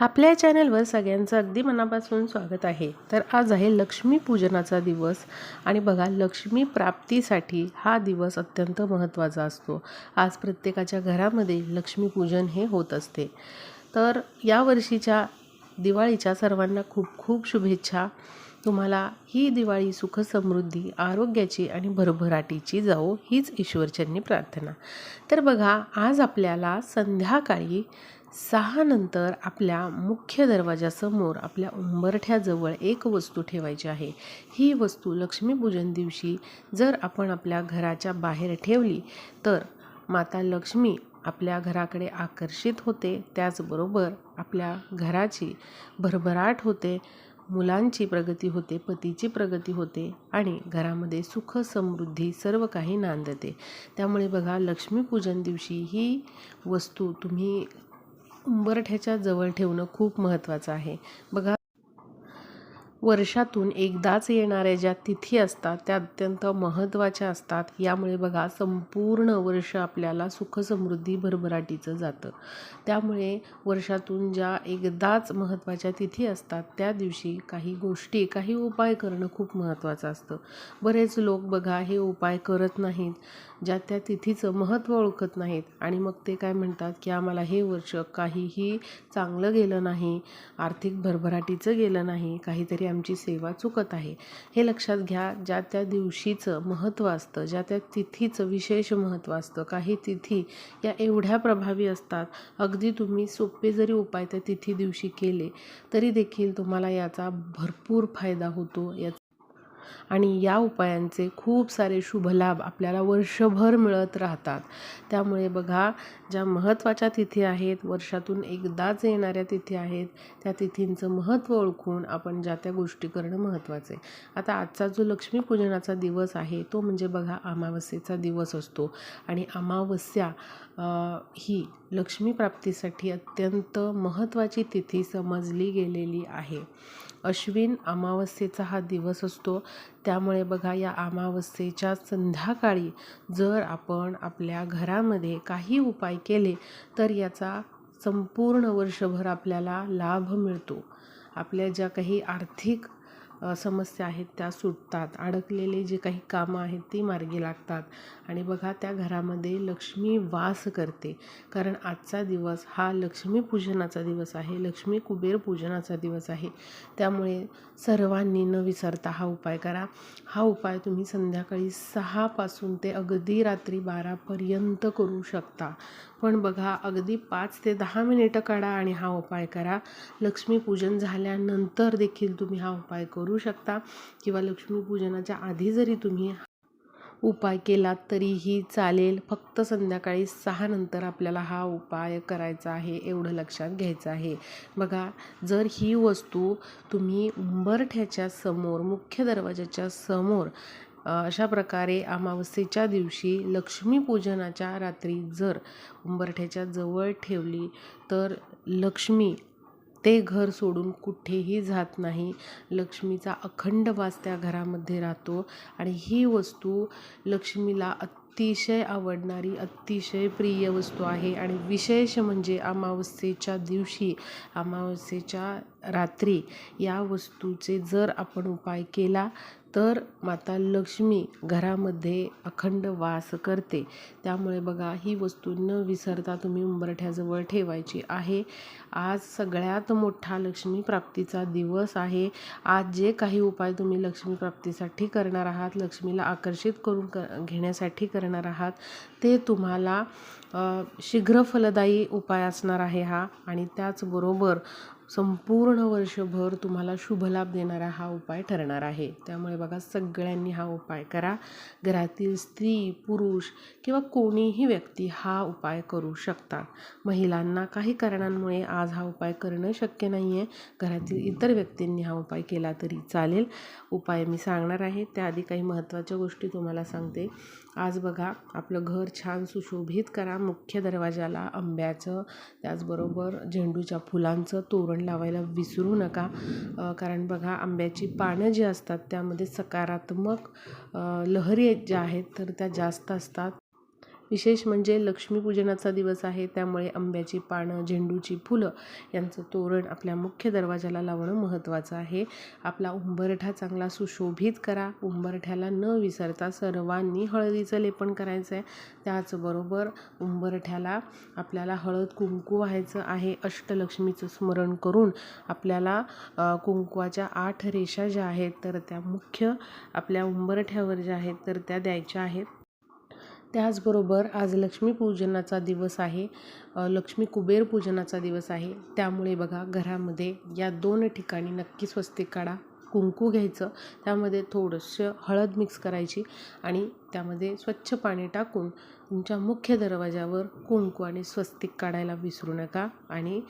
आपल्या चॅनलवर सगळ्यांचं अगदी मनापासून स्वागत आहे. तर आज आहे लक्ष्मीपूजनाचा दिवस आणि बघा लक्ष्मी प्राप्तीसाठी हा दिवस अत्यंत महत्त्वाचा असतो. आज प्रत्येकाच्या घरामध्ये लक्ष्मीपूजन हे होत असते. तर या वर्षीच्या दिवाळीच्या सर्वांना खूप खूप शुभेच्छा. तुम्हाला ही दिवाळी सुख समृद्धी आरोग्याची आणि भरभराटीची जाओ हीच ईश्वरचरणी प्रार्थना. तर बघा आज आपल्याला संध्याकाळी सहा नंतर आपल्या मुख्य दरवाजासमोर आपल्या उंबरठ्याजवळ एक वस्तू ठेवायची आहे. ही वस्तू लक्ष्मीपूजन दिवशी जर आपण आपल्या घराच्या बाहेर ठेवली तर माता लक्ष्मी आपल्या घराकडे आकर्षित होते. त्याचबरोबर आपल्या घराची भरभराट होते मुलांची प्रगती होते पतीची प्रगती होते आणि घरामध्ये सुख समृद्धी सर्व काही नांदते. त्यामुळे बघा लक्ष्मीपूजन दिवशी ही वस्तू तुम्ही उंबरठ्याच्या जवळ ठेवणं खूप महत्त्वाचं आहे. बघा वर्षातून एकदाच येणाऱ्या ज्या तिथी असतात त्या अत्यंत महत्त्वाच्या असतात. यामुळे बघा संपूर्ण वर्ष आपल्याला सुखसमृद्धी भरभराटीचं जातं. त्यामुळे वर्षातून ज्या एकदाच महत्त्वाच्या तिथी असतात त्या दिवशी काही गोष्टी काही उपाय करणं खूप महत्त्वाचं असतं. बरेच लोक बघा हे उपाय करत नाहीत. ज्या त्या तिथीचं महत्त्व ओळखत नाहीत. आणि मग ते काय म्हणतात की आम्हाला हे वर्ष काहीही चांगलं गेलं नाही आर्थिक भरभराटीचं गेलं नाही काहीतरी आमची सेवा चुकत आहे. हे लक्षात घ्या ज्या त्या दिवशीचं महत्त्व असतं ज्या त्या तिथीचं विशेष महत्त्व असतं काही तिथी या एवढ्या प्रभावी असतात. अगदी तुम्ही सोपे जरी उपाय त्या तिथी दिवशी केले तरी देखील तुम्हाला याचा भरपूर फायदा होतो याचा आणि या उपायांचे खूप सारे शुभलाभ आपल्याला वर्षभर मिळत राहतात. त्यामुळे बघा ज्या महत्त्वाच्या तिथी आहेत वर्षातून एकदाच येणाऱ्या तिथी आहेत त्या तिथींचं महत्त्व ओळखून आपण ज्या त्या गोष्टी करणं महत्त्वाचं आहे. आता आजचा जो लक्ष्मीपूजनाचा दिवस आहे तो म्हणजे बघा अमावस्येचा दिवस असतो. आणि अमावस्या ही लक्ष्मी प्राप्तीसाठी अत्यंत महत्त्वाची तिथी समजली गेलेली आहे. अश्विन अमावस्येचा हा दिवस असतो. त्यामुळे बघा या अमावस्येच्या संध्याकाळी जर आपण आपल्या घरामध्ये काही उपाय केले तर याचा संपूर्ण वर्षभर आपल्याला लाभ मिळतो. आपल्या ज्या काही आर्थिक समस्या आहेत त्या सुटतात. अडकलेले जे काही कामं आहेत ती मार्गी लागतात. आणि बघा त्या घरामध्ये लक्ष्मी वास करते. कारण आजचा दिवस हा लक्ष्मीपूजनाचा दिवस आहे. लक्ष्मी कुबेर पूजनाचा दिवस आहे. त्यामुळे सर्वांनी न विसरता हा उपाय करा. हा उपाय तुम्ही संध्याकाळी सहापासून ते अगदी रात्री बारापर्यंत करू शकता. पण बघा अगदी पाच ते दहा मिनिटं काढा आणि हा उपाय करा. लक्ष्मीपूजन झाल्यानंतर देखील तुम्ही हा उपाय करू शकता किंवा लक्ष्मीपूजनाच्या आधी जरी तुम्ही उपाय केलात तरीही चालेल. फक्त संध्याकाळी सहा नंतर आपल्याला हा उपाय करायचा आहे एवढं लक्षात घ्यायचं आहे. बघा जर ही वस्तू तुम्ही उंबरठ्याच्या समोर मुख्य दरवाजाच्या समोर अशा प्रकारे अमावस्येच्या दिवशी लक्ष्मीपूजनाच्या रात्री जर उंबरठ्याच्या जवळ ठेवली तर लक्ष्मी ते घर सोडून कुठेही जात नाही. लक्ष्मीचा अखंड वास त्या घरामध्ये राहतो आणि ही वस्तू लक्ष्मीला अतिशय आवडणारी अतिशय प्रिय वस्तू आहे. आणि विशेष म्हणजे अमावस्येच्या दिवशी अमावस्येच्या रात्री या वस्तूचे जर आपण उपाय केला तर माता लक्ष्मी घरामध्ये अखंड वास करते. त्यामुळे बघा ही वस्तू न विसरता तुम्ही उंबरठ्याजवळ ठेवायची आहे. आज सगळ्यात मोठा लक्ष्मी प्राप्तीचा दिवस आहे. आज जे काही उपाय तुम्ही लक्ष्मी प्राप्तीसाठी करणार आहात लक्ष्मीला आकर्षित करून क घेण्यासाठी करणार आहात ते तुम्हाला शीघ्र फलदायी उपाय असणार आहे हा. आणि त्याचबरोबर संपूर्ण वर्षभर तुम्हाला शुभलाभ देणारा हा उपाय ठरणार आहे. त्यामुळे बघा सगळ्यांनी हा उपाय करा. घरातील स्त्री पुरुष किंवा कोणीही व्यक्ती हा उपाय करू शकतात महिलांना काही कारणांमुळे आज हा उपाय करणं शक्य नाही आहे घरातील इतर व्यक्तींनी हा उपाय केला तरी चालेल. उपाय मी सांगणार आहे. त्याआधी काही महत्त्वाच्या गोष्टी तुम्हाला सांगते. आज बघा आपलं घर छान सुशोभित करा. मुख्य दरवाजाला आंब्याचं त्याचबरोबर झेंडूच्या फुलांचं तोरण लावायला विसरू नका. कारण बघा आंब्याची पानं जी असतात त्यामध्ये सकारात्मक लहरी ज्या आहेत तर त्या जास्त असतात. विशेष म्हणजे लक्ष्मीपूजनाचा दिवस आहे त्यामुळे आंब्याची पानं झेंडूची फुलं यांचं तोरण आपल्या मुख्य दरवाजाला लावणं महत्त्वाचं आहे. आपला उंबरठा चांगला सुशोभित करा. उंबरठ्याला न विसरता सर्वांनी हळदीचं लेपन करायचं आहे त्याचबरोबर उंबरठ्याला आपल्याला हळद कुंकू व्हायचं आहे. अष्टलक्ष्मीचं स्मरण करून आपल्याला कुंकवाच्या आठ रेषा ज्या आहेत तर त्या मुख्य आपल्या उंबरठ्यावर ज्या आहेत तर त्या द्यायच्या आहेत. त्याचबरोबर आज लक्ष्मीपूजनाचा दिवस आहे. लक्ष्मी कुबेर पूजनाचा दिवस आहे. त्यामुळे बघा घरामध्ये या दोन ठिकाणी नक्की स्वस्तिक काढा कुंकू घ्यायचं. त्यामध्ये थोडंसं हळद मिक्स करायची आणि त्यामध्ये स्वच्छ पाणी टाकून तुमच्या मुख्य दरवाजावर कुंकू आणि स्वस्तिक काढायला विसरू नका. आणि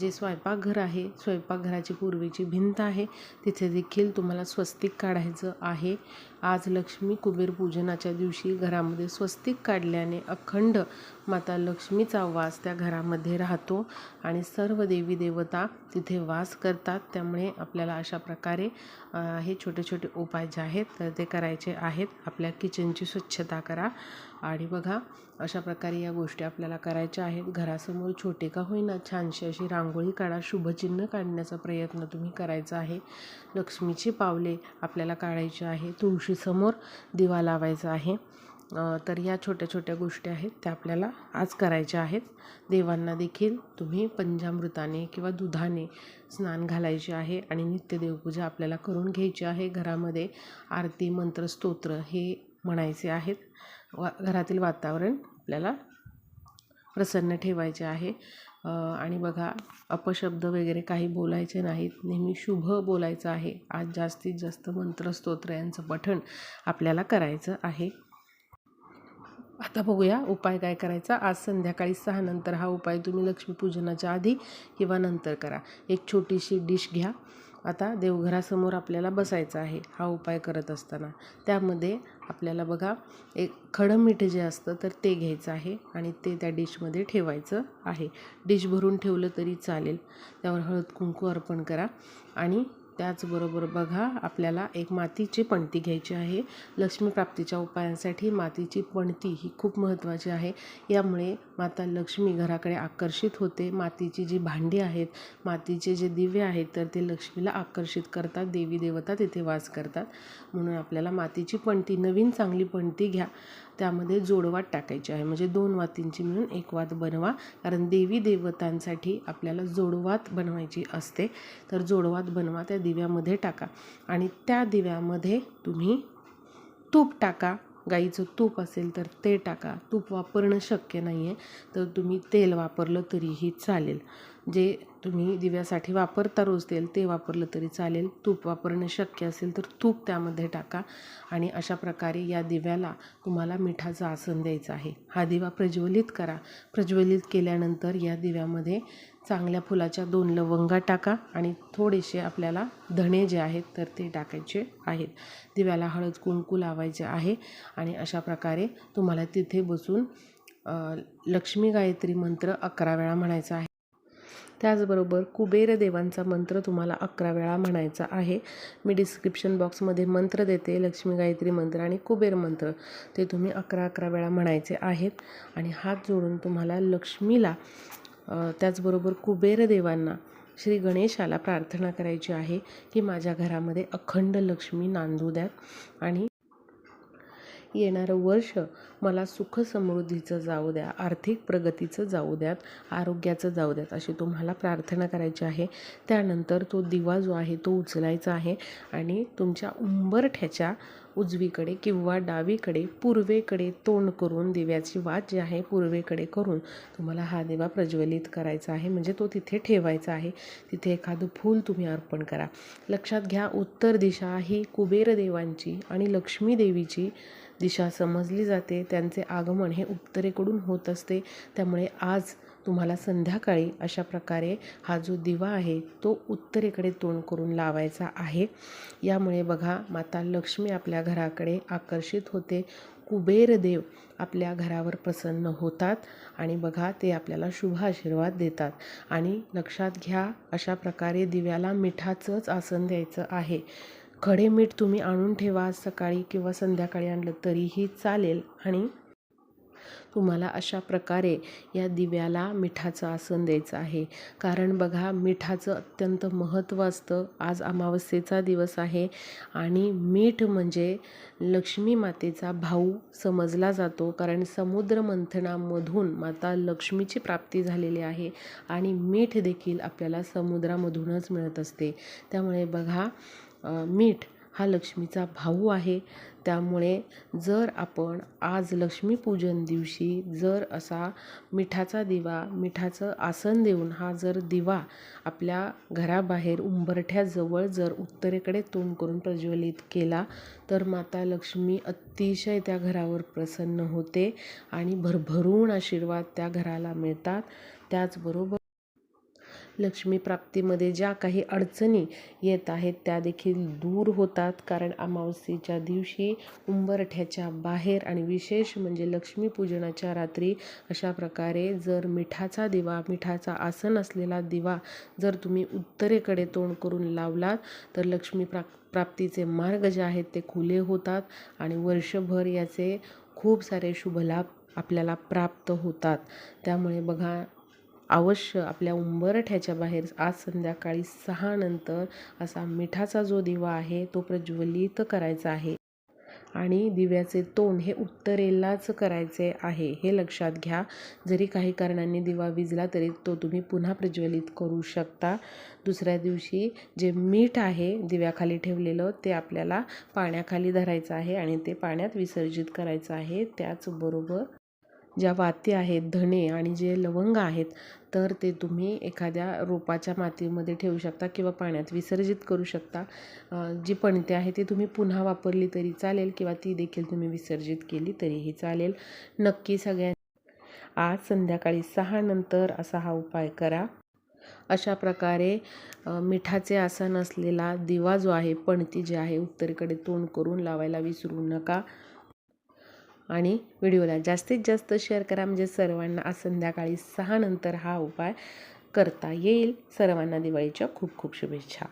जे स्वयंपाकघर आहे स्वयंपाकघराची पूर्वीची भिंत आहे तिथे देखील तुम्हाला स्वस्तिक काढायचं आहे. आज लक्ष्मी कुबेर पूजनाच्या दिवशी घरामध्ये स्वस्तिक काढल्याने अखंड माता लक्ष्मीचा वास त्या घरामध्ये राहतो आणि सर्व देवी देवता तिथे वास करतात. त्यामुळे आपल्याला अशा प्रकारे हे छोटे छोटे उपाय जे आहेत तर ते करायचे आहेत. आपल्या किचनची स्वच्छता करा. आणि बघा अशा प्रकारे या गोष्टी आपल्याला करायच्या आहेत. घरासमोर छोटे का होईना छानशी अशी रांगोळी काढा. शुभचिन्ह काढण्याचा प्रयत्न तुम्ही करायचा आहे. लक्ष्मीची पावले आपल्याला काढायची आहे. तुळशी तुळशीसमोर दिवा लावायचा आहे. तर या छोट्या छोट्या गोष्टी आहेत त्या आपल्याला आज करायच्या आहेत. देवांना देखील तुम्ही पंचामृताने किंवा दुधाने स्नान घालायचे आहे आणि नित्य देवपूजा आपल्याला करून घ्यायची आहे. घरामध्ये आरती मंत्र स्तोत्र हे म्हणायचे आहेत. वा घरातील वातावरण आपल्याला प्रसन्न ठेवायचे आहे. आणि बघा अपशब्द वगैरे काही बोलायचे नाहीत. नेहमी शुभ बोलायचं आहे. आज जास्तीत जास्त मंत्रस्तोत्र यांचं पठण आपल्याला करायचं आहे. आता बघूया उपाय काय करायचा. आज संध्याकाळी सहा नंतर हा उपाय तुम्ही लक्ष्मीपूजनाच्या आधी किंवा नंतर करा. एक छोटीशी डिश घ्या. आता देवघरासमोर आपल्याला बसायचं आहे. हा उपाय करत असताना. त्यामध्ये आपल्याला बघा एक खडं मीठ जे असतं तर ते घ्यायचं आहे आणि ते त्या डिशमध्ये ठेवायचं आहे. डिश भरून ठेवलं तरी चालेल. त्यावर हळद कुंकू अर्पण करा आणि त्याचबरोबर बघा आपल्याला एक मातीची पणती घ्यायची आहे. लक्ष्मीप्राप्तीच्या उपायांसाठी मातीची पणती ही खूप महत्त्वाची आहे. यामुळे माता लक्ष्मी घराकडे आकर्षित होते. मातीची जी भांडी आहेत मातीचे जे दिवे आहेत तर ते लक्ष्मीला आकर्षित करतात. देवी देवता तिथे वास करतात. म्हणून आपल्याला मातीची पणती नवीन चांगली पणती घ्या. त्यामध्ये जोडवात टाकायची आहे. म्हणजे दोन वातींची मिळून एक वात बनवा. कारण देवी देवतांसाठी आपल्याला जोडवात बनवायची असते. तर जोडवात बनवा त्या दिव्यामध्ये टाका. आणि त्या दिव्यामध्ये तुम्ही तूप टाका. गाईचं तूप असेल तर ते टाका. तूप वापरणं शक्य नाही आहे तर तुम्ही तेल वापरलं तरीही चालेल. जे तुम्ही दिव्यासाठी वापरता रोज तेल ते वापरलं तरी चालेल. तूप वापरणं शक्य असेल तर तूप त्यामध्ये टाका आणि अशा प्रकारे या दिव्याला तुम्हाला मिठाचं आसन द्यायचं आहे. हा दिवा प्रज्वलित करा. प्रज्वलित केल्यानंतर या दिव्यामध्ये चांगल्या फुलाच्या दोन लवंगा टाका आणि थोडेसे आपल्याला धणे जे आहेत तर ते टाकायचे आहेत. दिव्याला हळद कुंकू लावायचे आहे आणि अशा प्रकारे तुम्हाला तिथे बसून लक्ष्मी गायत्री मंत्र अकरा वेळा म्हणायचा आहे. त्याचबरोबर कुबेर देवांचा मंत्र तुम्हाला अकरा वेळा म्हणायचा आहे. मी डिस्क्रिप्शन बॉक्समध्ये मंत्र देते लक्ष्मी गायत्री मंत्र आणि कुबेर मंत्र. ते तुम्ही अकरा अकरा वेळा म्हणायचे आहेत. आणि हात जोडून तुम्हाला लक्ष्मीला त्याचबरोबर कुबेर देवांना श्री गणेशाला प्रार्थना करायची आहे की माझ्या घरामध्ये अखंड लक्ष्मी नांदू द्यात आणि येणारं वर्ष मला सुख समृद्धीचं जाऊ द्या आर्थिक प्रगतीचं जाऊ द्यात आरोग्याचं जाऊ द्यात अशी तुम्हाला प्रार्थना करायची आहे. त्यानंतर तो दिवा जो आहे तो उचलायचा आहे आणि तुमच्या उंबरठ्याच्या उजवीकडे किंवा डावीकडे पूर्वेकडे तोंड करून दिव्याची वाट जी आहे पूर्वेकडे करून तुम्हाला हा दिवा प्रज्वलित करायचा आहे. म्हणजे तो तिथे ठेवायचा आहे. तिथे एखादं फूल तुम्ही अर्पण करा. लक्षात घ्या उत्तर दिशा ही कुबेर देवांची आणि लक्ष्मी देवीची दिशा समजली जाते. त्यांचे आगमन हे उत्तरेकडून होत असते. त्यामुळे आज तुम्हाला संध्याकाळी अशा प्रकारे हा जो दिवा आहे तो उत्तरेकडे तोंड करून लावायचा आहे. यामुळे बघा माता लक्ष्मी आपल्या घराकडे आकर्षित होते. कुबेर देव आपल्या घरावर प्रसन्न होतात आणि बघा ते आपल्याला शुभ आशीर्वाद देतात. आणि लक्षात घ्या अशा प्रकारे दिव्याला मिठाचंच आसन द्यायचं आहे. खडे मीठ तुम्ही आणून ठेवा. सकाळी किंवा संध्याकाळी आणलं तरीही चालेल. आणि तुम्हाला अशा प्रकारे या दिव्याला मिठाचं आसन द्यायचं आहे. कारण बघा मिठाचं अत्यंत महत्त्व असतं. आज अमावस्येचा दिवस आहे आणि मीठ म्हणजे लक्ष्मी मातेचा भाऊ समजला जातो. कारण समुद्र मंथनामधून माता लक्ष्मीची प्राप्ती झालेली आहे आणि मीठ देखील आपल्याला समुद्रामधूनच मिळत असते. त्यामुळे बघा मीठ हा लक्ष्मीचा भाऊ आहे. त्यामुळे जर आपण आज लक्ष्मीपूजन दिवशी जर असा मिठाचा दिवा मिठाचं आसन देऊन हा जर दिवा आपल्या घराबाहेर उंबरठ्याजवळ जर उत्तरेकडे तोंड करून प्रज्वलित केला तर माता लक्ष्मी अतिशय त्या घरावर प्रसन्न होते आणि भरभरून आशीर्वाद त्या घराला मिळतात. त्याचबरोबर लक्ष्मी प्राप्तीमध्ये ज्या काही अडचणी येत आहेत त्या देखील दूर होतात. कारण अमावस्येच्या दिवशी उंबरठ्याच्या बाहेर आणि विशेष म्हणजे लक्ष्मीपूजनाच्या रात्री अशा प्रकारे जर मिठाचा दिवा मिठाचा आसन असलेला दिवा जर तुम्ही उत्तरेकडे तोंड करून लावलात तर लक्ष्मी प्रा प्राप्तीचे मार्ग जे आहेत ते खुले होतात आणि वर्षभर याचे खूप सारे शुभलाभ आपल्याला प्राप्त होतात. त्यामुळे बघा अवश्य आपल्या उंबरठ्याच्या बाहेर आज संध्याकाळी सहा नंतर असा मिठाचा जो दिवा आहे तो प्रज्वलित करायचा आहे. आणि दिव्याचे तोंड हे उत्तरेलाच करायचे आहे हे लक्षात घ्या. जरी काही कारणांनी दिवा विजला तरी तो तुम्ही पुन्हा प्रज्वलित करू शकता. दुसऱ्या दिवशी जे मीठ आहे दिव्याखाली ठेवलेलं ते आपल्याला पाण्याखाली धरायचं आहे आणि ते पाण्यात विसर्जित करायचं आहे त्याचबरोबर ज्या वाती आहेत धणे आणि जे लवंग आहेत तर ते तुम्ही एखाद्या रोपाच्या मातीमध्ये ठेवू शकता किंवा पाण्यात विसर्जित करू शकता. जी पणती आहे ती तुम्ही पुन्हा वापरली तरी चालेल किंवा ती देखील तुम्ही विसर्जित केली तरीही चालेल. नक्की सगळ्या आज संध्याकाळी सहा नंतर असा हा उपाय करा. अशा प्रकारे मिठाचे आसन असलेला दिवा जो आहे पणती जी आहे उत्तरेकडे तोंड करून लावायला विसरू नका. आणि व्हिडिओला जास्तीत जास्त शेअर करा. म्हणजे सर्वांना आज संध्याकाळी सहा नंतर हा उपाय करता येईल. सर्वांना दिवाळीच्या खूप खूप शुभेच्छा.